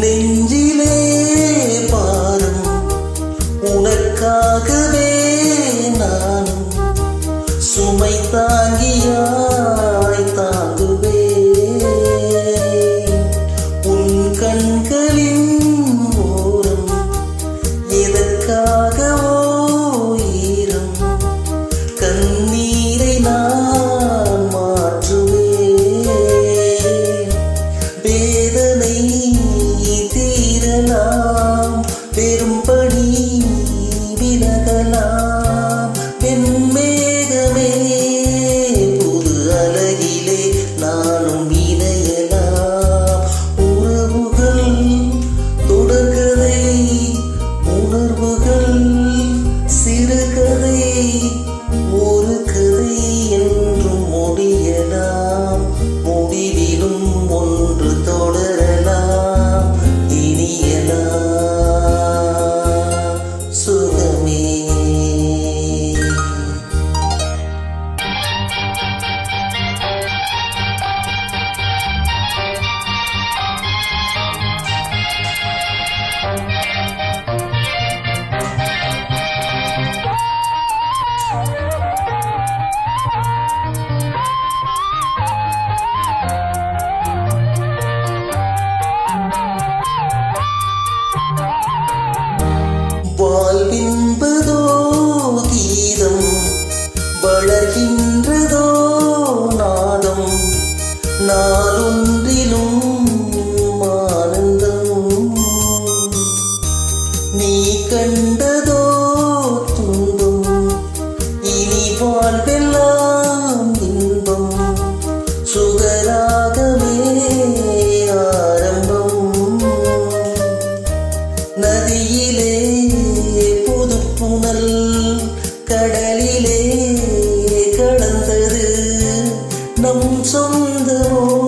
நெஞ்சு கண்டதோ துன்பம்? இனி வாழ்வெல்லாம் இன்பம். சுகராகவே ஆரம்பம். நதியிலே புது புனல் கடலிலே கடந்தது நம் சொந்தமோ